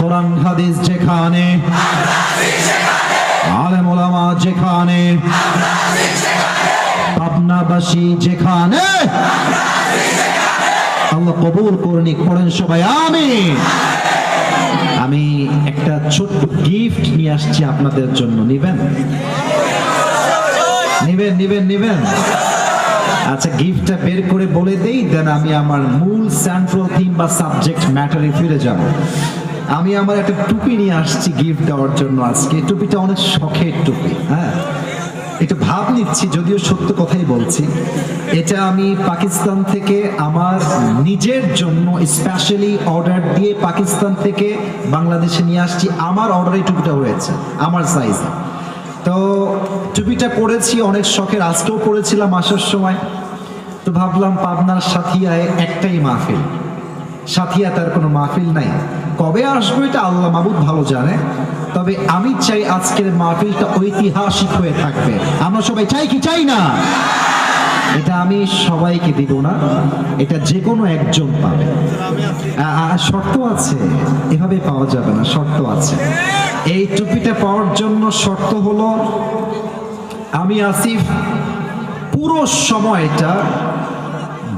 কোরআন, হাদিস যেখানে, আলেম ওলামা যেখানে পাবনাবাসী যেখানে, আল্লাহ কবুল করুন, পড়েন সবাই আমি আমি একটা ছোট্ট গিফট নিয়ে আসছি আপনাদের জন্য, নিবেন? নিবেন নিবেন নিবেন। আচ্ছা গিফটটা বের করে বলে দেই, দেন আমি আমার মূল সেন্ট্রাল থিম বা সাবজেক্ট ম্যাটারে ফিরে যাব। আমি আমার একটা টুপি নিয়ে আসছি গিফট দেওয়ার জন্য আজকে। টুপিটা অনেক শখের টুপি হ্যাঁ? একটু ভাব নিচ্ছি, যদিও সত্য কথাই বলছি। এটা আমি পাকিস্তান থেকে আমার নিজের জন্য স্পেশালি অর্ডার দিয়ে পাকিস্তান থেকে বাংলাদেশে নিয়ে আসছি। আমার অর্ডারে টুপিটা হয়েছে, আমার সাইজে তো টুপিটা পরেছি, অনেক শখের। আজকেও পরেছিলাম আসার সময়। ভাবলাম পাবনার সাথিয়ায় একটাই মাহফিল। সাথিয়া তার কোনো মাহফিল নাই। কবে আসব এটা আল্লাহ মাবুদ ভালো জানে। তবে আমি চাই আজকের মাহফিলটা ঐতিহাসিক হয়ে থাকবে। আমরা সবাই চাই কি চাই না? এটা আমি সবাইকে দিব না। এটা যে কোনো একজন পাবে। শর্ত আছে। এভাবে পাওয়া যাবে না, শর্ত আছে। এই টুপিটা পাওয়ার জন্য শর্ত হলো, আমি আসিফ, পুরো সময়টা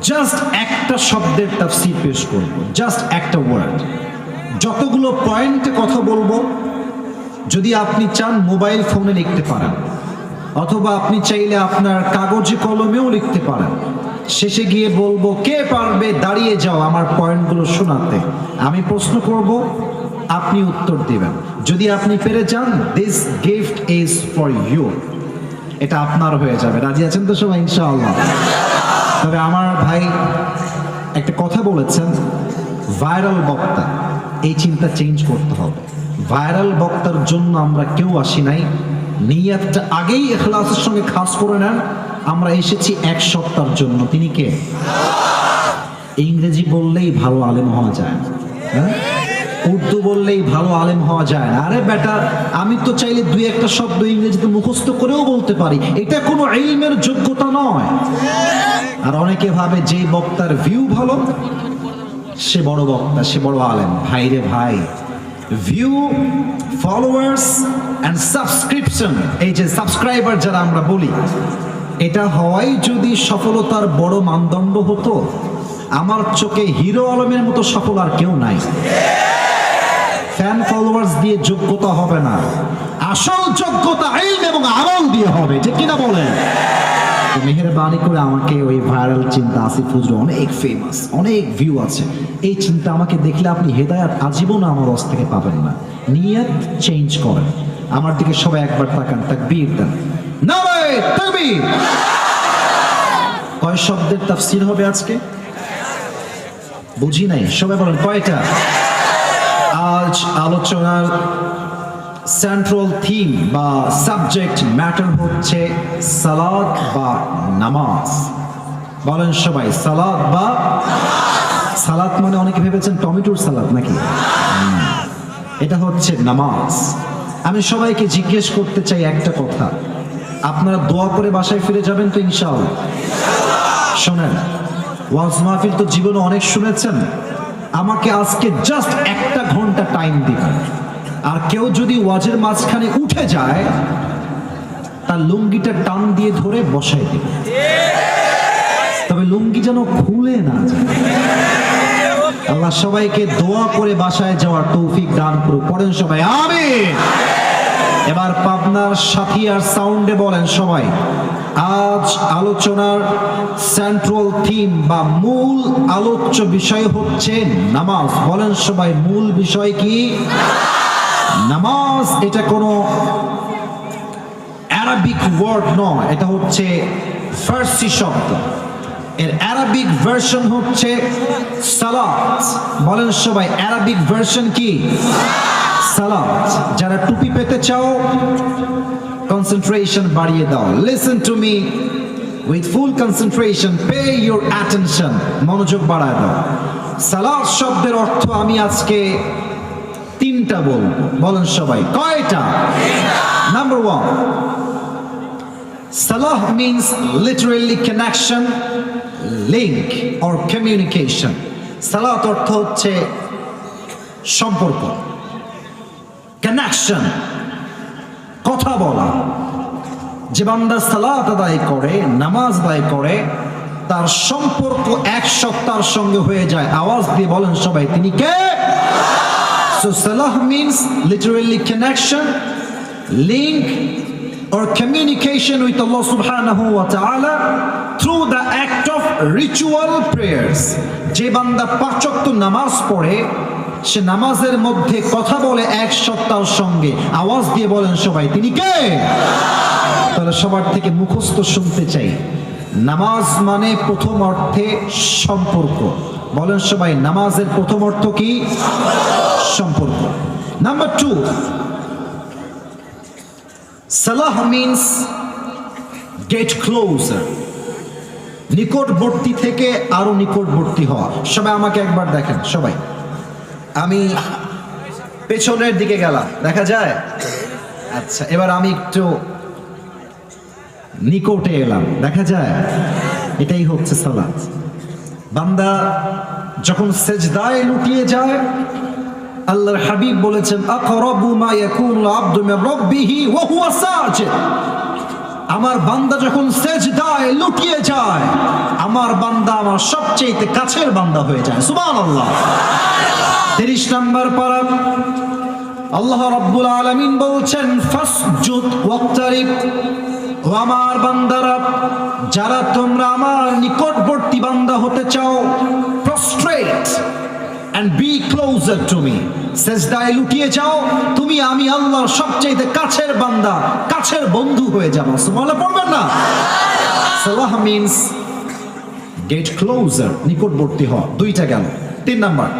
জাস্ট একটা শব্দের তাফসীর পেশ করব, জাস্ট একটা ওয়ার্ড যতগুলো পয়েন্টে কথা বলব, যদি আপনি চান মোবাইল ফোনে লিখতে পারেন, অথবা আপনি চাইলে আপনার কাগজে কলমেও লিখতে পারেন, শেষে গিয়ে বলব, কে পারবে দাঁড়িয়ে যাও আমার পয়েন্টগুলো শোনাতে? আমি প্রশ্ন করব, আপনি উত্তর দেবেন। যদি আপনি পেরে যান this gift is for you এটা আপনার হয়ে যাবে। রাজি আছেন তো সবাই? ইনশাআল্লাহ। তবে আমার ভাই একটা কথা বলেছেন ভাইরাল বক্তা, এই চিন্তা চেঞ্জ করতে হবে। ভাইরাল বক্তার জন্য আমরা কেউ আসি নাই। নিয়াতটা আগেই এখলাসের সঙ্গে খাস করে নেন। আমরা এসেছি এক সপ্তাহের জন্য। তিনি কে? ইংরেজি বললেই ভালো আলেম হওয়া যায়। হ্যাঁ? উর্দু বললেই ভালো আলেম হওয়া যায় না। আরে বেটা, আমি তো চাইলে দুই একটা শব্দ ইংরেজিতে মুখস্থ করেও বলতে পারি। এটা কোনো ইলমের যোগ্যতা নয়। আর অনেকে ভাবে যে বক্তার ভিউ ভালো, সে বড় বক্তা, সে বড় আলেম। ভাই রে ভাই ভিউ ফলোয়ার্স অ্যান্ড সাবস্ক্রিপশন এই যে সাবস্ক্রাইবার যারা আমরা বলি, এটা হওয়াই যদি সফলতার বড় মানদণ্ড হতো, আমার চোখে হিরো আলমের মতো সফল আর কেউ নাই। ফ্যান ফলোয়ার্স দিয়ে যোগ্যতা হবে না। আসল যোগ্যতা আইন এবং আমল দিয়ে হবে, ঠিক কিনা বলেন? মেহেরবানি করে আমাকে ওই ভাইরাল চিন্তা আসিফ হুজুর অনেক ফেমাস অনেক ভিউ আছে। এই চিন্তা আমাকে দেখলে আপনি হেদায়াত আজীবন আমার রস থেকে পাবেন না। নিয়ত চেঞ্জ করেন। আমার দিকে সবাই একবার তাকান, তাকবীর দেন। কয় শব্দের তাফসীর হবে আজকে? বুঝি নাই, সবাই বলেন কয়টা? আজ আলোচনার সেন্ট্রাল থিম বা সাবজেক্ট ম্যাটার হচ্ছে সালাদ বা নামাজ। বলেন সবাই সালাদ বা সালাদ মানে অনেকে ভেবেছেন টমেটোর সালাদ নাকি? এটা হচ্ছে নামাজ। আমি সবাইকে জিজ্ঞেস করতে চাই একটা কথা। আপনারা দোয়া করে বাসায় ফিরে যাবেন তো ইনশাআল্লাহ? শোনেন, ওয়াজ মাহফিল তো জীবনে অনেক শুনেছেন। আমাকে আজকে জাস্ট একটা ঘণ্টা টাইম দিবেন আর কেউ যদি ওয়াজের মাঝখানে উঠে যায়, তার লুঙ্গিটা টান দিয়ে ধরে বসাই দিবে। তবে লুঙ্গি যেন খুলে না যায়। আল্লাহ সবাইকে দোয়া করে বাসায় যাওয়ার তৌফিক দান করুক। পড়েন সবাই, আমিন। এবার পাবনার সাথিয়ার সাউন্ডে বলেন সবাই। আজ আলোচনার সেন্ট্রাল থিম বা মূল আলোচ্য বিষয় হচ্ছে নামাজ। বলেন সবাই, মূল বিষয় কি? নামাজ এটা কোনো অ্যারাবিক ওয়ার্ড নয়, এটা হচ্ছে ফার্সি শব্দ। এর অ্যারাবিক ভার্সন হচ্ছে সালাত। বলেন সবাই অ্যারাবিক ভার্সন কি? সালাত। যারা টুপি পেতে চাও কনসেন্ট্রেশন বাড়িয়ে দাও। Listen to me with full concentration pay your attention মনোযোগ বাড়ায় দাও। সালাত শব্দের অর্থ আমি আজকে তিনটা বলব। বলেন সবাই কয়টা? Number one Salah means literally connection, link, or communication. সালাত অর্থ হচ্ছে সম্পর্ক কানেকশন কথা বলা। যে বান্দা সালাত আদায় করে, নামাজ আদায় করে, তার সম্পর্ক এক সপ্তাহ সঙ্গে হয়ে যায়। আওয়াজ দিয়ে বলেন সবাই, তিনি কে? So Salah means literally connection link or communication with Allah সুবহানাহু ওয়া তাআলা through the act of ritual prayers যে বান্দা পাঁচ নামাজ পড়ে সে নামাজের মধ্যে কথা বলে এক সপ্তাহের সঙ্গে আওয়াজ দিয়ে বলেন, সবাই, তিনি কে? তাহলে সবার থেকে মুখস্থ শুনতে চাই। নামাজ মানে প্রথম অর্থে সম্পর্ক। বলেন সবাই, নামাজের প্রথম অর্থ কি? সম্পর্ক। নাম্বার টু, সালাহ মিন্স গেট ক্লোজার নিকটবর্তী থেকে আরও নিকটবর্তী হওয়া। সবাই আমাকে একবার দেখেন, সবাই। আমি পেছনের দিকে গেলাম, দেখা যায়? আচ্ছা এবার আমি একটু নিকটে এলাম, দেখা যায়? এটাই হচ্ছে সালাত। বান্দা যখন সেজদায় লুটিয়ে যায়, আল্লাহর হাবিব বলেছেন আমার বান্দা যখন সেজদায় লুটিয়ে যায়, আমার বান্দা আমার সবচেয়ে কাছের বান্দা হয়ে যায়। সুবহানাল্লাহ। 30 নম্বর পারা আল্লাহ রাব্বুল আলামিন বলছেন ও আমার বান্দারা, যারা তোমরা আমার নিকটবর্তী বান্দা হতে চাও prostrate and be closer to me সেজদায় লুটিয়ে যাও, তুমি আমি আল্লাহর সবচেয়ে কাছের বান্দা, কাছের বন্ধু হয়ে যাব। সুবহানাল্লাহ পড়বেন না? সালাহ মিন্স গেট ক্লোজার নিকটবর্তী হওয়া। দুইটা গেল। তিন নাম্বার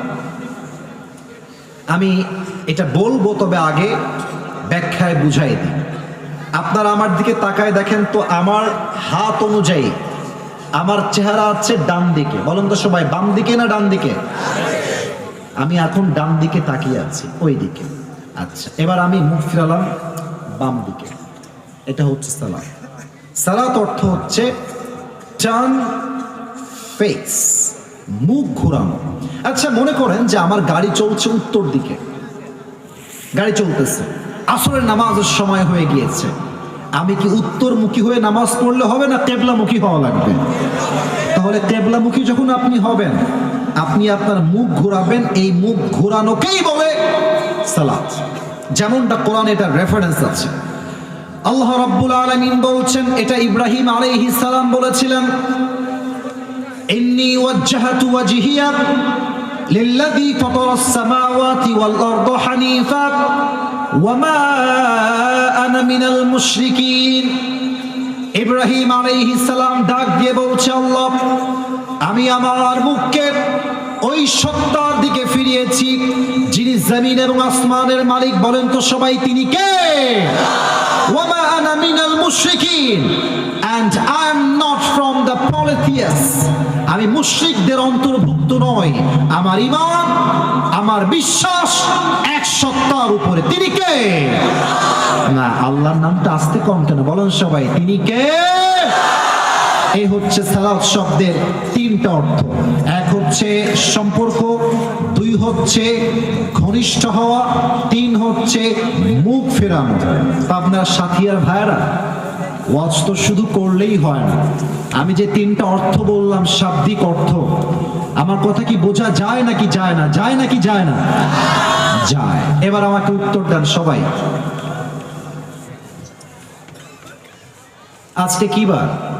আমি এটা বলব তবে আগে ব্যাখ্যায় বুঝাই দিই। আপনারা আমার দিকে তাকায় দেখেন তো আমার হাত অনুযায়ী আমার চেহারা আছে ডান দিকে। বলেন তো সবাই, বাম দিকে না ডান দিকে? আমি এখন ডান দিকে তাকিয়ে আছি, ওই দিকে। আচ্ছা এবার আমি মুখ ফিরালাম বাম দিকে। এটা হচ্ছে সালাত। সালাত অর্থ হচ্ছে টার্ন ফেস মুখ ঘোরানো। আচ্ছা মনে করেন যে আমার গাড়ি চলছে উত্তর দিকে। গাড়ি চলতেছে। আসরের নামাজের সময় হয়ে গিয়েছে। আমি কি উত্তরমুখী হয়ে নামাজ পড়লে হবে না কেবলামুখী হওয়া লাগবে? তাহলে কেবলামুখী যখন আপনি হবেন, আপনি আপনার মুখ ঘোরাবেন, এই মুখ ঘোরানোকেই বলে সালাত। যেমনটা কোরআন এটা রেফারেন্স আছে। আল্লাহ রাব্বুল আলামিন বলছেন, এটা ইব্রাহিম আলাইহিস সালাম বলেছিলেন إني وجهت وجهي للذي فطر السماوات والأرض حنيفا وما أنا من المشركين ইব্রাহিম আলাইহিস সালাম ডাক দিয়ে বলছে আল্লাহ আমি আমার মুখকে ওই সত্তার দিকে ফিরিয়েছি, যিনি জমিন এবং আসমানের মালিক বলেন তো সবাই, তিনি কে? ওয়ামা আনা মিনাল মুশরিকিন, and I am not from আমি মুশরিকদের অন্তর্ভুক্ত নই। আমার ঈমান, আমার বিশ্বাস এক সত্তার উপরে। তিনি কে? না, আল্লাহর নামটা আসতে কম কেন? বলেন সবাই, তিনি কে? এই হচ্ছে সালাত শব্দের তিনটা অর্থ। এক হচ্ছে সম্পর্ক, দুই হচ্ছে ঘনিষ্ঠ হওয়া, তিন হচ্ছে মুখ ফেরানো। আপনার সাথিয়ার ভাইরা ওয়াজ তো শুধু করলেই হয় না। আমি যে তিনটা অর্থ বললাম, শাব্দিক অর্থ, আমার কথা কি বোঝা যায় নাকি যায় না? যায় নাকি যায় না? যায়। এবার আমাকে উত্তর দেন সবাই। আজকে কি বার?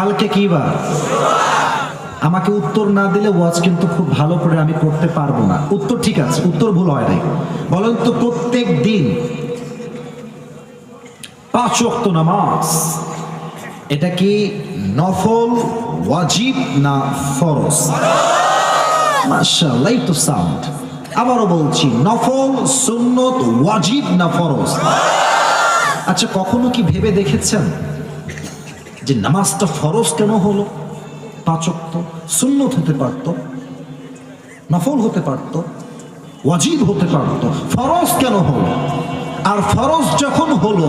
কালকে কি বার আমাকে উত্তর না দিলে ওয়াজ কিন্তু খুব ভালো করে আমি করতে পারব না। উত্তর ঠিক আছে, উত্তর ভুল হয় নাই। বলেন তো প্রত্যেক দিন পাঁচ ওয়াক্ত নামাজ, এটা কি নফল, ওয়াজিব না ফরজ? মাশাআল্লাহ তো সাউন্ড আবারও বলছি, নফল, সুন্নত, ওয়াজিব না ফরজ? আচ্ছা কখনো কি ভেবে দেখেছেন? যে নামাজটা ফরজ কেন হলো? পাঁচক্ত সুন্নত হতে পারত, নফল হতে পারত, ওয়াজিব হতে পারত, ফরজ কেন হলো? আর ফরজ যখন হলো,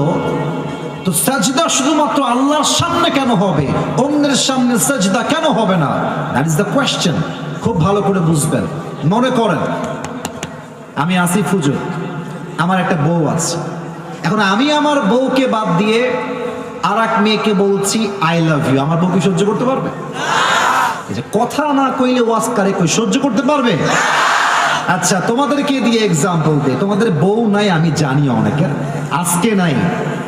তো সাজদা শুধুমাত্র আল্লাহর সামনে কেন হবে? অন্যের সামনে সাজদা কেন হবে না? দ্যাট ইজ দ্য কোয়েশ্চেন খুব ভালো করে বুঝবেন। মনে করেন, আমি আসিফ হুজুর, আমার একটা বউ আছে। এখন আমি আমার বউকে বাদ দিয়ে আর এক মেয়েকে বলছি আই লাভ ইউ আমার বউ কি সহ্য করতে পারবে? কথা না কইলে ওয়াজ কই সহ্য করতে পারবে? আচ্ছা তোমাদেরকে দিয়ে এক্সাম্পল দে তোমাদের বউ নাই, আমি জানি অনেকে আজকে নাই,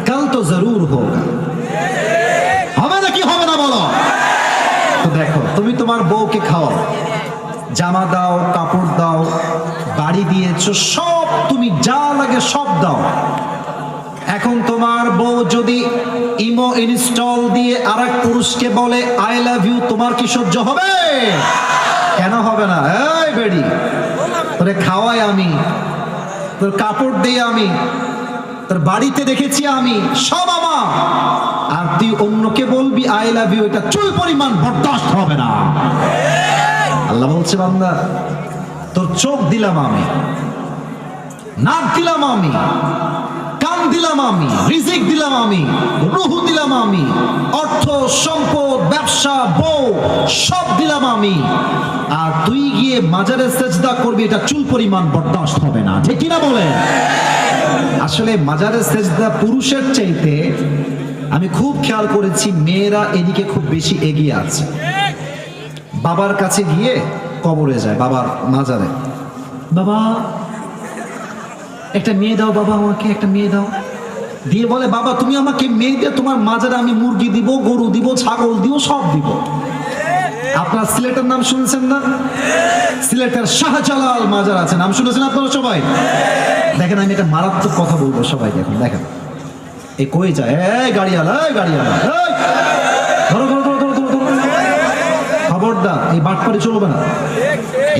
কাল তো জরুর হোক। হবে নাকি হবে না বলো? তো দেখো, তুমি তোমার বউকে খাওয়াও জামা দাও, কাপড় দাও, বাড়ি দিয়েছ, সব তুমি যা লাগে সব দাও। এখন তোমার বউ যদি ইমো ইনস্টল দিয়ে আর এক পুরুষকে বলে, আই লাভ ইউ, তোমার কি সহ্য হবে? কেন হবে না? এই বেডি, তোরে খাওয়াই আমি, তোর কাপড় দিয়ে আমি, তোর বাড়িতে দেখেছি আমি, সব আমার। আর তুই অন্যকে বলবি, আই লাভ ইউ এটা চুল পরিমাণ বরদাস্ত হবে না। আল্লাহ বলছে, বান্দা, তোর চোখ দিলাম আমি, নাক দিলাম আমি দিলাম আমি, রিজিক দিলাম আমি, রুহু দিলাম আমি, অর্থ, সম্পদ, ব্যবসা, বউ, সব দিলাম আমি। আর তুই গিয়ে মাজারে সেজদা করবি, এটা চুল পরিমাণ বরদাস্ত হবে না। ঠিক কিনা বলে আসলে মাজারে সেজদা পুরুষের চাইতে আমি খুব খেয়াল করেছি, মেয়েরা এদিকে খুব বেশি এগিয়ে আছে। বাবার কাছে গিয়ে কবরে যায়, বাবার মাজারে। বাবা একটা মেয়ে দাও বাবা আমাকে, একটা মেয়ে দাও। দিয়ে বলে, বাবা, তুমি আমাকে মেয়ে দিয়ে তোমার মাজারে আমি মুরগি দিব, গরু দিব, ছাগল দিব, সব দিব। আপনার সিলেটের নাম শুনেছেন না? সিলেটের শাহজালাল মাজার আছে। নাম শুনেছেন আপনারা সবাই? দেখেন, আমি একটা মারাত্মক কথা বলব সবাই, দেখুন, দেখেন। এ কই যায়? এই গাড়িওয়ালা এই গাড়িওয়ালা ধরো ধরো। খবরদার এই বাটপারি চলবে না।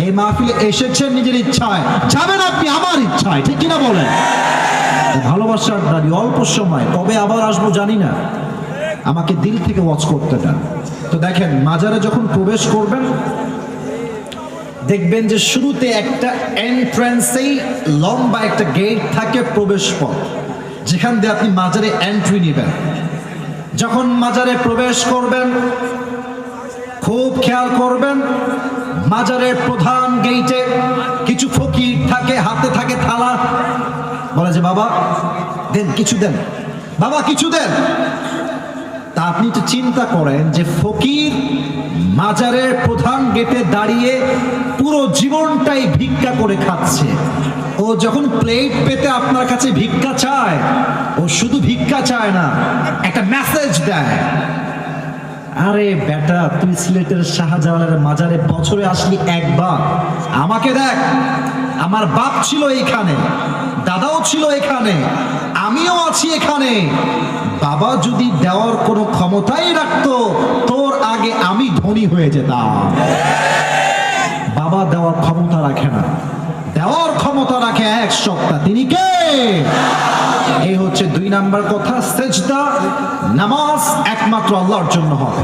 এই মাহফিলে এসেছেন নিজের ইচ্ছায়। যাবেন আপনি আমার ইচ্ছায়, ঠিক কিনা বলেন? ভালোবাসার দাবি অল্প সময়, কবে আবার আসব জানি না। আমাকে দিল থেকে ওয়াচ করতে দেন। তো দেখেন, মাজারে যখন প্রবেশ করবেন, দেখবেন যে শুরুতে একটা এন্ট্রান্সেই লম্বা একটা গেট থাকে প্রবেশ পথ। যেখান দিয়ে আপনি মাজারে এন্ট্রি নেবেন। যখন মাজারে প্রবেশ করবেন খুব খেয়াল করবেন, মাজারের প্রধান গেইটে কিছু ফকির থাকে, হাতে থাকে থালা। বলে যে, বাবা, দেন, কিছু দেন। বাবা, কিছু দেন? তা আপনি তো চিন্তা করেন যে, ফকির মাজারের প্রধান গেটে দাঁড়িয়ে পুরো জীবনটাই ভিক্ষা করে খাচ্ছে। ও যখন প্লেট পেতে আপনার কাছে ভিক্ষা চায়, ও শুধু ভিক্ষা চায় না, একটা মেসেজ দেয়। আরে বেটা, তুই সিলেটের শাহজালালের মাজারে বছরে আসলি একবার। আমাকে দেখ, আমার বাপ ছিল এখানে, দাদাও ছিল এখানে, আমিও আছি এখানে। বাবা যদি দেওয়ার কোনো ক্ষমতাই রাখতো, তোর আগে আমি ধনী হয়ে যেতাম। বাবা দেওয়ার ক্ষমতা রাখে না। দেওয়ার ক্ষমতা রাখে এক সপ্তাহ। তিনি কে? এই হচ্ছে দুই নাম্বার কথা, সেজদা, নামাজ একমাত্র আল্লাহর জন্য হবে।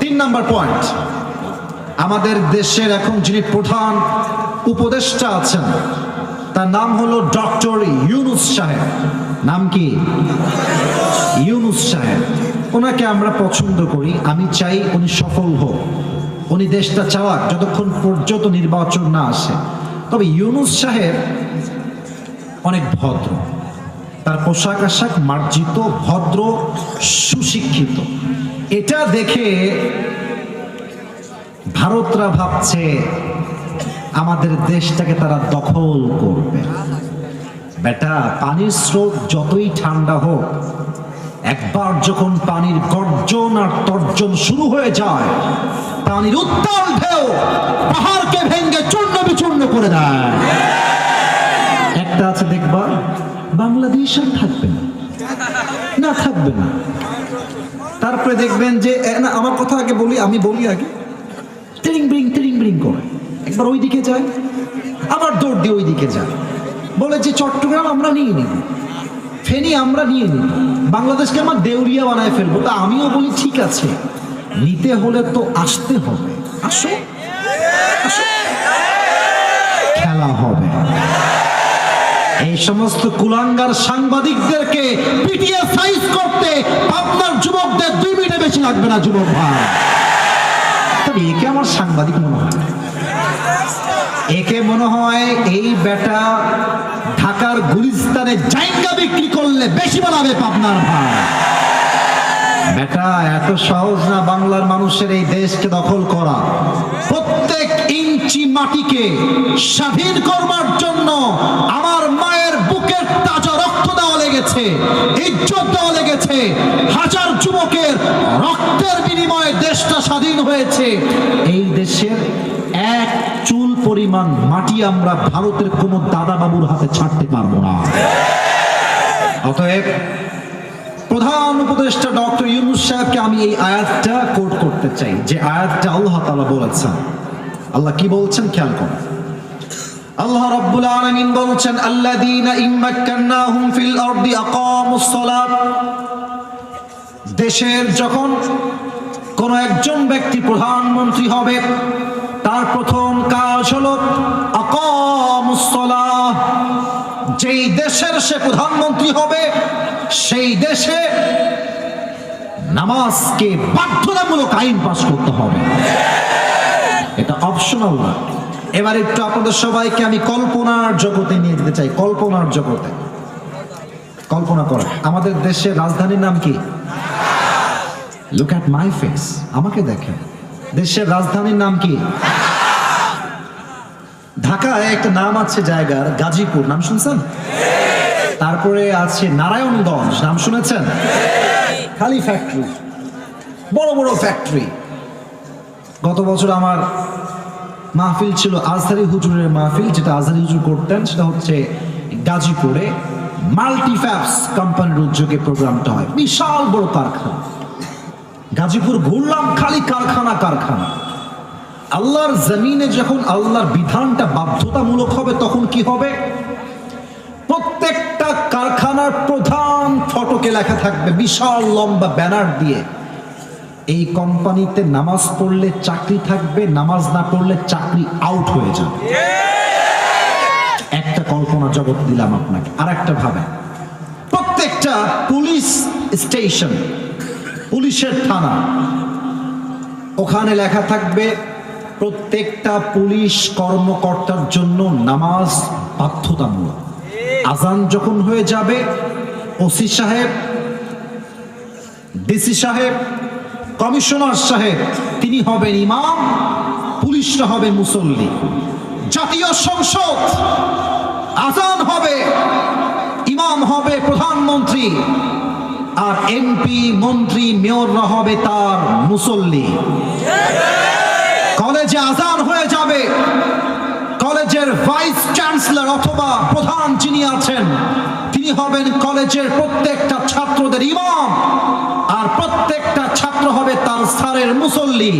তিন নাম্বার পয়েন্ট আমাদের দেশের এখন যিনি প্রধান উপদেষ্টা আছেন, তার নাম হলো ডক্টর ইউনুস সাহেব। নাম কি? ইউনুস সাহেব। ওনাকে আমরা পছন্দ করি, আমি চাই উনি সফল হোক। উনি দেশটা চাওয়াক যতক্ষণ পর্যন্ত নির্বাচন না আসে। তবে ইউনুস সাহেব অনেক ভদ্র। তার পোশাক আশাক মার্জিত, ভদ্র, সুশিক্ষিত। এটা দেখে ভারতরা ভাবছে, আমাদের দেশটাকে তারা দখল করবে। বেটা, পানির স্রোত যতই ঠান্ডা হোক, একবার যখন পানির গর্জন আর তর্জন শুরু হয়ে যায়, পানির উত্তাল ঢেউ পাহাড়কে ভেঙ্গে চূর্ণ বিচূর্ণ করে দেয়। একটা আছে দেখবা বাংলাদেশ আর থাকবে না। না, থাকবে না। তারপরে দেখবেন যে না, আমার কথা আগে বলি, আমি বলি আগে। টিরিং, ব্রিং টিরিং, ব্রিং করে। একবার ওই দিকে যায়, আবার দৌড় দিয়ে ওই দিকে যায়। বলে যে, চট্টগ্রাম আমরা নিয়ে নিব। ফেনী আমরা নিয়ে নিব। বাংলাদেশকে আমার দেউরিয়া বানায় ফেলব। তা আমিও বলি, ঠিক আছে। নিতে হলে তো আসতে হবে। আসো। আসো। খেলা হবে। এই সমস্ত কুলাঙ্গার সাংবাদিকদেরকে পিটিএ সাইজ করতে আপনার যুবকদের দুই মিনিটে বেশি লাগবে না, যুবক ভাই। তবে একে আমার সাংবাদিক মনে হয়। একে মনে হয় এই বেটা ঢাকার গুলিস্তানে জায়গা বিক্রি করলে বেশি বানাবে পাবনার ভাই। বেটা, এত সহজ না বাংলার মানুষের এই দেশকে দখল করা। প্রত্যেক ইঞ্চি মাটিকে স্বাধীন করবার জন্য আমার মায়ের বুকের তাজা রক্ত দেওয়া লেগেছে, ইজ্জত দেওয়া লেগেছে। হাজার যুবকের রক্তের বিনিময়ে দেশটা স্বাধীন হয়েছে। এই দেশের এক চুল পরিমাণ মাটি আমরা ভারতের কোনো দাদা বাবুর হাতে ছাড়তে পারব না। অতএব প্রধান উপদেষ্টা ডক্টর ইউনুস সাহেবকে আমি এই আয়াতটা কোট করতে চাই, যে আয়াতটা আল্লাহ তাআলা বলেছেন আল্লাহ কি বলছেন? খেয়াল করুন। আল্লাহ রাব্বুল আলামিন বলছেন, আল্লাযীনা ইম্মাক্কান্নাহুম ফিল আরদি আকামুস সালাত। দেশের যখন কোন একজন ব্যক্তি প্রধানমন্ত্রী হবে, তার প্রথম কাজ হলো আকামুস সালাহ যেই দেশের সে প্রধানমন্ত্রী হবে, সেই দেশে নামাজকে বাধ্যতামূলক আইন পাশ করতে হবে। এটা অপশনাল না। এবার একটু আপনাদের সবাইকে আমি কল্পনার জগতে নিয়ে যেতে চাই, কল্পনার জগতে। কল্পনা করা আমাদের দেশের রাজধানীর নাম কি? লুক অ্যাট মাই ফেস আমাকে দেখেন। দেশের রাজধানীর নাম কি? ঢাকায় একটা নাম আছে জায়গার, গাজীপুর, নাম শুনছেন? তারপরে আছে নারায়ণগঞ্জ, নাম শুনেছেন? খালি ফ্যাক্টরি বড় বড় ফ্যাক্টরি গত বছর আমার মাহফিল ছিল আজহারি হুজুরের মাহফিল, যেটা আজহারি হুজুর করতেন, সেটা হচ্ছে গাজীপুরে মাল্টিফ্যাপস কোম্পানির উদ্যোগে প্রোগ্রামটা হয়। বিশাল বড় কারখানা। গাজীপুর ঘুরলাম, খালি কারখানা কারখানা। আল্লাহর জমিনে যখন আল্লাহর বিধানটা বাধ্যতামূলক হবে, তখন কি হবে? প্রত্যেকটা কারখানার প্রধান ফটকে লেখা থাকবে, বিশাল লম্বা ব্যানার দিয়ে। এই কোম্পানিতে নামাজ পড়লে চাকরি থাকবে, নামাজ না পড়লে চাকরি আউট হয়ে যাবে। একটা কল্পনা জগৎ দিলাম আপনাকে আর একটা ভাবে। প্রত্যেকটা পুলিশ স্টেশন, পুলিশের থানা, ওখানে লেখা থাকবে, প্রত্যেকটা পুলিশ কর্মকর্তার জন্য নামাজ বাধ্যতামূলক। আজান যখন হয়ে যাবে, ওসি সাহেব, ডিসি সাহেব কমিশনার সাহেব, তিনি হবেন ইমাম, পুলিশরা হবে মুসল্লি। জাতীয় সংসদ, আজান হবে, ইমাম হবে প্রধানমন্ত্রী, আর এমপি, মন্ত্রী, মেয়ররা হবে তার মুসল্লি। কলেজে আজান হয়ে যাবে। কলেজের ভাইস চ্যান্সেলর অথবা প্রধান যিনি আছেন, তিনি হবেন কলেজের প্রত্যেকটা ছাত্রদের ইমাম, আর প্রত্যেকটা ছাত্র হবে তার স্যারের মুসল্লি।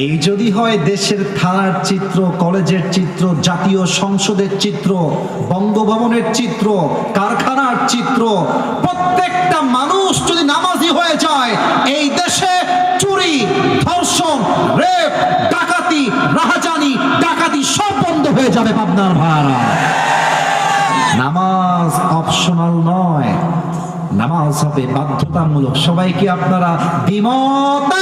এই যদি হয় দেশের থানার চিত্র, কলেজের চিত্র, জাতীয় সংসদের চিত্র, বঙ্গভবনের চিত্র, কারখানার চিত্র, প্রত্যেকটা মানুষ যদি নামাজি হয়ে যায়, এই দেশে চুরি, ধর্ষণ, রেপ, ডাকাতি, রাহাজানি, ডাকাতি সব বন্ধ হয়ে যাবে পাবনার ভাড়া। নামাজ অপশনাল নয়। নামাজ হবে বাধ্যতামূলক। সবাইকে আপনারা দ্বিমত?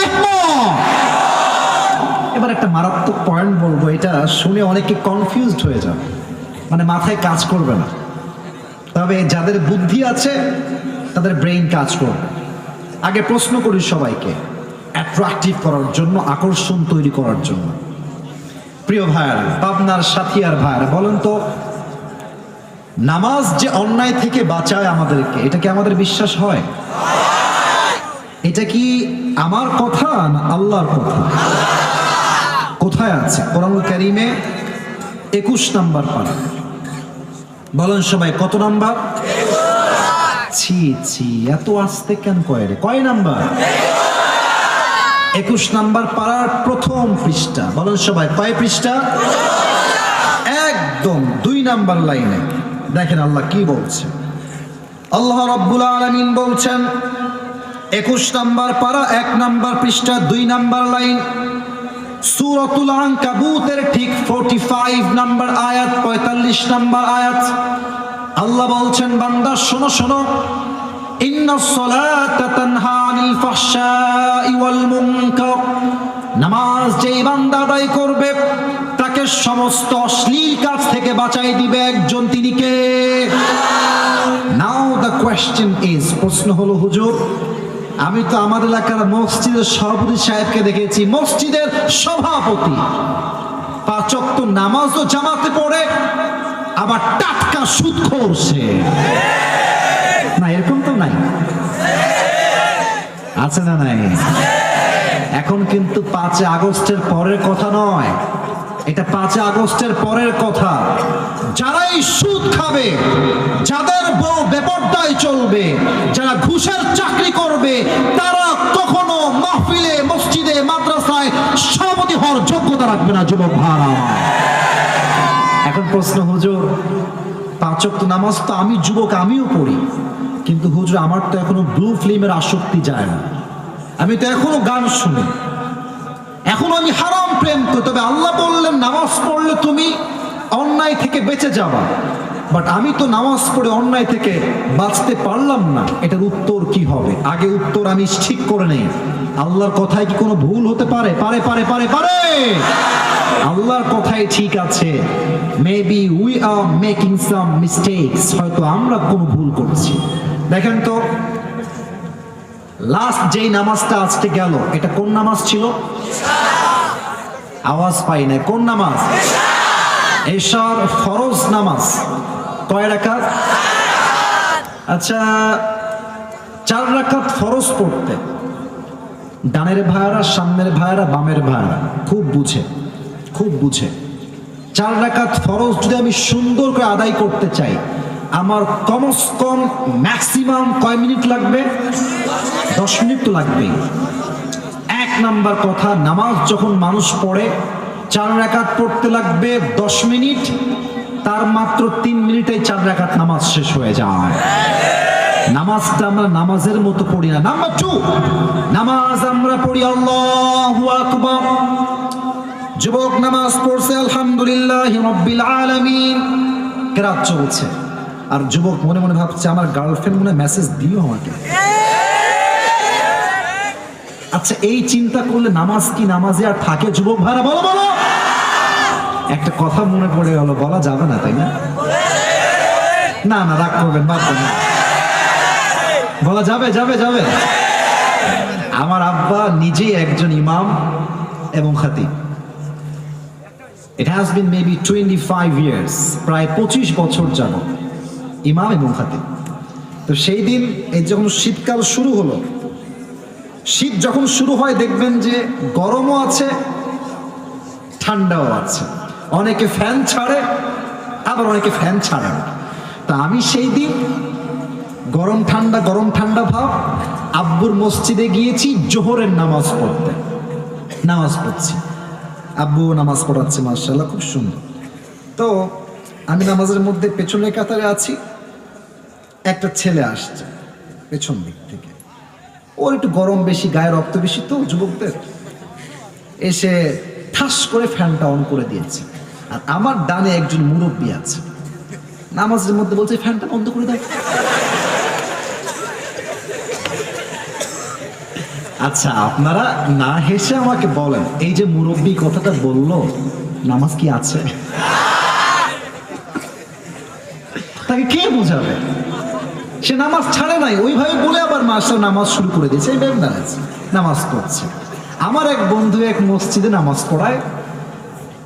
এবার একটা মারাত্মক পয়েন্ট বলব, এটা শুনে অনেকে কনফিউজড হয়ে যাবে। মানে মাথায় কাজ করবে না। তবে যাদের বুদ্ধি আছে, তাদের ব্রেইন কাজ করবে। আগে প্রশ্ন করি সবাইকে অ্যাট্রাকটিভ করার জন্য, আকর্ষণ তৈরি করার জন্য। প্রিয় ভাইয়ারা, পাবনার সাথিয়ার ভাইয়ারা, বলেন তো নামাজ যে অন্যায় থেকে বাঁচায় আমাদেরকে, এটা কি আমাদের বিশ্বাস হয়? এটা কি আমার কথা না আল্লাহর কথা? কোথায় আছে? কোরআন কারিমে একুশ নাম্বার পারা বলেন সবাই, কত নাম্বার? ছি ছি, এত আসতে কেন কয় রে? কয় নাম্বার? একুশ নাম্বার পাড়ার প্রথম পৃষ্ঠা। বলেন সবাই, কয় পৃষ্ঠা? একদম দুই নাম্বার লাইনে। দেখেন আল্লাহ কি বলছে। আল্লাহ রব্বুল আলামিন বলছেন, একুশ নাম্বার পারা, এক নাম্বার পৃষ্ঠা, দুই নাম্বার লাইন, সূরাতুল আনকাবুতের ঠিক 45 নাম্বার আয়াত 45 নাম্বার আয়াত, আল্লাহ বলছেন, বান্দা, শোনো শোনো। নামাজ যেই বান্দা আদায় করবে তাকে সমস্ত অশ্লীল কাজ থেকে বাঁচাই দিবে একজন তিনি কে? নাও দ্য কোয়েশ্চেন ইজ প্রশ্ন হলো, হুজুর, আমি তো আমার এলাকার মসজিদের সভাপতি সাহেবকে দেখেছি। মসজিদের সভাপতি পাচক তো নামাজও জামাতে পড়ে, আবার টাটকা সুদ সে। না, এরকম তো নাই। আছে না নাই? এখন কিন্তু পাঁচে আগস্টের পরের কথা নয়। এটা পাঁচ আগস্টের পরের কথা। যারাই সুদ খাবে, যাদের বউ বেপরদায় চলবে, যারা ঘুষের চাকরি করবে, তারা কখনো মাহফিলে, মসজিদে, মাদ্রাসায় সভাপতি হওয়ার যোগ্যতা রাখবে না, যুবক ভাড়া এখন প্রশ্ন, হুজুর পাঁচক নামাজ তো আমি যুবক, আমিও পড়ি। কিন্তু হুজুর, আমার তো এখনও ব্লু ফিল্মের আসক্তি যায় না। আমি তো এখনও গান শুনি। এখনও আমি হারাম প্রেম করি তবে আল্লাহ বললেন, নামাজ পড়লে তুমি অন্যায় থেকে বেঁচে যাবা। বাট আমি তো নামাজ পড়ে অন্যায় থেকে বাঁচতে পারলাম না। এটার উত্তর কি হবে? আগে উত্তর আমি ঠিক করে নেই। আল্লাহর কথায় কি কোনো ভুল হতে পারে? পারে পারে পারে পারে! আল্লাহর কথায় ঠিক আছে। Maybe we are making some mistakes হয়তো আমরা কোনো ভুল করছি। দেখেন তো লাস্ট যেই নামাজটা আজকে গেল, এটা কোন নামাজ ছিল? আওয়াজ পাই না কোন নামাজ? এশার ফরজ নামাজ। কয় রাকাত? আচ্ছা চার রাকাত ফরজ পড়তে। ডানের ভাইয়ারা, সামনের ভাইয়ারা, বামের ভাইয়ারা। খুব বুঝে খুব বুঝে। চার রাকাত ফরজ যদি আমি সুন্দর করে আদায় করতে চাই, আমার কমস কম ম্যাক্সিমাম কয় মিনিট লাগবে? দশ মিনিট তো লাগবেই। নাম্বার কথা, নামাজ যখন মানুষ পড়ে, চার রাকাত পড়তে লাগবে দশ মিনিট, তার মাত্র তিন মিনিটে চার রাকাত নামাজ শেষ হয়ে যায়। নামাজটা আমরা নামাজের মতো পড়ি না। নাম্বার টু নামাজ আমরা পড়ি, আল্লাহু আকবার। যুবক নামাজ পড়ছে, আলহামদুলিল্লাহ রব্বিল আলামিন। কেরাত চলছে। আর যুবক মনে মনে ভাবছে, আমার গার্লফ্রেন্ড মনে মেসেজ দিও আমাকে। আচ্ছা এই চিন্তা করলে নামাজ কি নামাজে আর থাকে যুবক ভাইরা বলো বলো। একটা কথা মনে পড়ে গেল, বলা যাবে না, তাই না? না না, রাগ করবেন, বাদ দেন। বলা যাবে যাবে যাবে। আমার আব্বা নিজেই একজন ইমাম এবং খাতিব। It has been maybe twenty five years প্রায় পঁচিশ বছর যাব ইমাম এবং খাতিব। তো সেই দিন, এই যখন শীতকাল শুরু হলো শীত যখন শুরু হয়, দেখবেন যে গরমও আছে, ঠান্ডাও আছে। অনেকে ফ্যান ছাড়ে, আবার অনেকে ফ্যান ছাড়ে না। তা আমি সেই দিন গরম ঠান্ডা গরম ঠান্ডা ভাব, আব্বুর মসজিদে গিয়েছি, জোহরের নামাজ পড়তে। নামাজ পড়ছি। আব্বু নামাজ পড়াচ্ছে মার্শাল্লাহ খুব সুন্দর। তো আমি নামাজের মধ্যে পেছনের কাতারে আছি, একটা ছেলে আসছে, পেছন দিক থেকে। ওর একটু গরম বেশি, গায়ে রক্ত বেশি, তো যুবকদের এসে ঠাস করে ফ্যানটা অন করে দিয়েছে। আর আমার ডানে একজন মুরব্বী আছে। নামাজের মধ্যে বলছে, ফ্যানটা বন্ধ করে দাও। আচ্ছা আপনারা না হেসে আমাকে বলেন, এই যে মুরব্বী কথাটা বলল, নামাজ কি আছে? তাকে কে বোঝাবে? সে নামাজ ছাড়ে নাই, ওইভাবে বলে আবার মাস্টার নামাজ শুরু করে দিয়েছে, এই ব্যাগ নামাজ নামাজ পড়ছে। আমার এক বন্ধু এক মসজিদে নামাজ পড়ায়,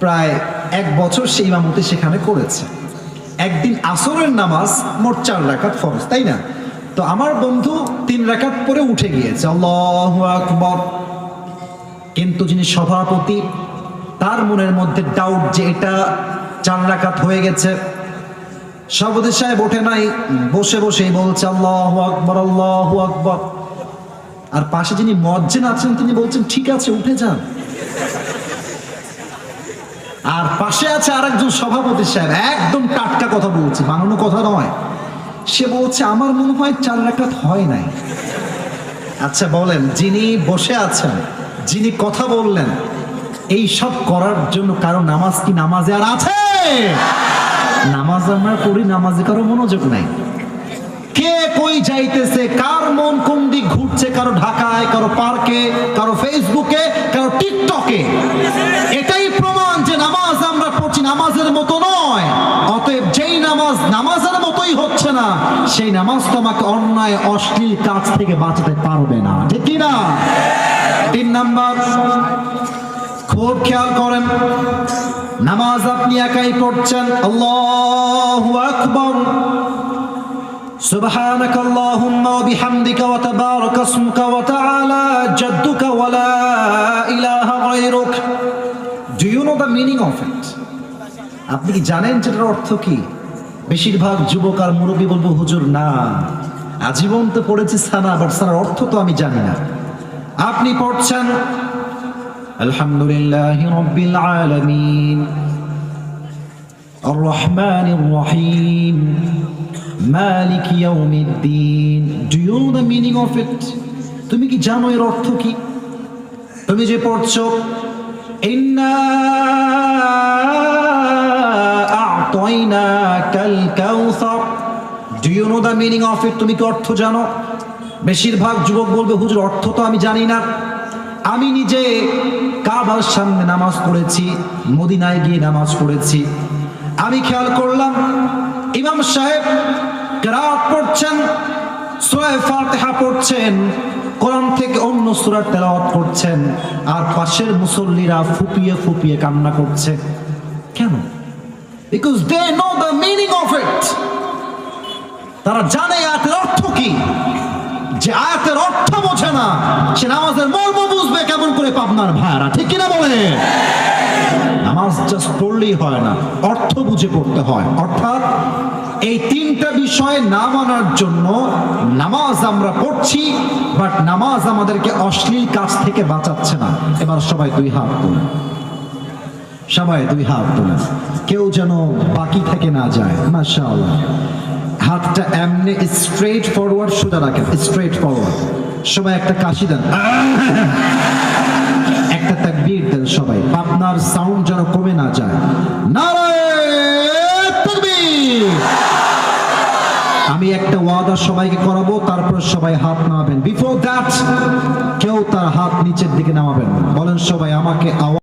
প্রায় এক বছর সেই ইমামতি সেখানে করেছে। একদিন আসরের নামাজ মোট চার রাকাত ফরজ, তাই না? তো আমার বন্ধু তিন রাকাত পরে উঠে গিয়েছে, আল্লাহ আকবর। কিন্তু যিনি সভাপতি, তার মনের মধ্যে ডাউট যে এটা চার রাকাত হয়ে গেছে। সভাপতি সাহেব ওঠে নাই, বসে বসেই বলছে, আল্লাহ আকবর আল্লাহ আকবর। আর পাশে যিনি মজ্জেন আছেন, তিনি বলছেন, ঠিক আছে, উঠে যান। আর পাশে আছে আরেকজন সভাপতি সাহেব, একদম টাটকা কথা বলছে, বানানো কথা নয়। সে বলছে, আমার মনে হয় চার রাকাত হয় নাই। আচ্ছা বলেন, যিনি বসে আছেন, যিনি কথা বললেন, এই সব করার জন্য কারও নামাজ কি নামাজে আর আছে? নামাজ আমরা পড়ি, নামাজে কারও মনোযোগ নাই। কে কই যাইতেছে? কার মন কোন দিক ঘুরছে? কারও ঢাকায়, কারও পার্কে, কারও ফেসবুকে, কারও টিকটকে। এটাই প্রমাণ যে নামাজ আমরা পড়ছি নামাজের মতো নয়। অতএব যেই নামাজ নামাজের মতোই হচ্ছে না, সেই নামাজ তোমাকে অন্যায়, অশ্লীল কাজ থেকে বাঁচাতে পারবে না। ঠিক না তিন নাম্বার খুব খেয়াল করেন নামাজ আপনি একাই পড়ছেন আল্লাহু আকবার سبحانك اللهم وبحمدك وتبارك اسمك وتعالى جدك ولا إله غيرك Do you know the meaning of it? আপনি কি জানেন যেটার অর্থ কি বেশিরভাগ যুবক আর মুরব্বী বলবো হুজুর না আজীবন তো পড়েছি সানা বাট সানার অর্থ তো আমি জানি না আপনি পড়ছেন আলহামদুলিল্লাহ রব্বিল আলামিন الرحمن الرحيم মালিক ইয়াউমিদ্দিন do you know the meaning of it তুমি কি জানো এর অর্থ কি তুমি যে পড়ছো ইন্না আ'তাইনাকাল কাউসার do you know the meaning of it তুমি কি অর্থ জানো বেশিরভাগ যুবক বলবে হুজুর অর্থ তো আমি জানি না আমি নিজে কাবার সামনে নামাজ পড়েছি, মদিনায় গিয়ে নামাজ পড়েছি। আমি খেয়াল করলাম, ইমাম সাহেব পড়ছেন ফাতিহা পড়ছেন, কোরআন থেকে অন্য সূরার তেলাওয়াত করছেন, আর পাশের মুসল্লিরা ফুপিয়ে ফুপিয়ে কান্না করছে। কেন? Because they know the meaning of it তারা জানে আয়াতের অর্থ কি? যে আয়াতের অর্থ বোঝে না, সে নামাজের মর্ম বুঝবে কেমন করে পাবনার ভাইরা ঠিক কিনা বলে? নামাজ জাস্ট পড়লেই হয় না, অর্থ বুঝে পড়তে হয়। অর্থাৎ এই তিনটা বিষয় না মানার জন্য নামাজ আমরা পড়ছি বাট নামাজ আমাদেরকে অশ্লীল কাজ থেকে বাঁচাচ্ছে না। এবার সবাই দুই হাত তুলে। সবাই দুই হাত তুলে। কেউ যেন বাকি থেকে না যায়, মাশাআল্লাহ। হাতটা এমনি স্ট্রেট ফরওয়ার্ড সোজা রাখেন স্ট্রেট ফরওয়ার্ড সবাই একটা কাশি দেন। সবাই, আপনার সাউন্ড যেন কমে না যায়। আমি একটা ওয়াদা সবাইকে করাবো, তারপর সবাই হাত নামাবেন। বিফোর দ্যাট কেউ তার হাত নিচের দিকে নামাবেন। বলেন সবাই, আমাকে আওয়াজ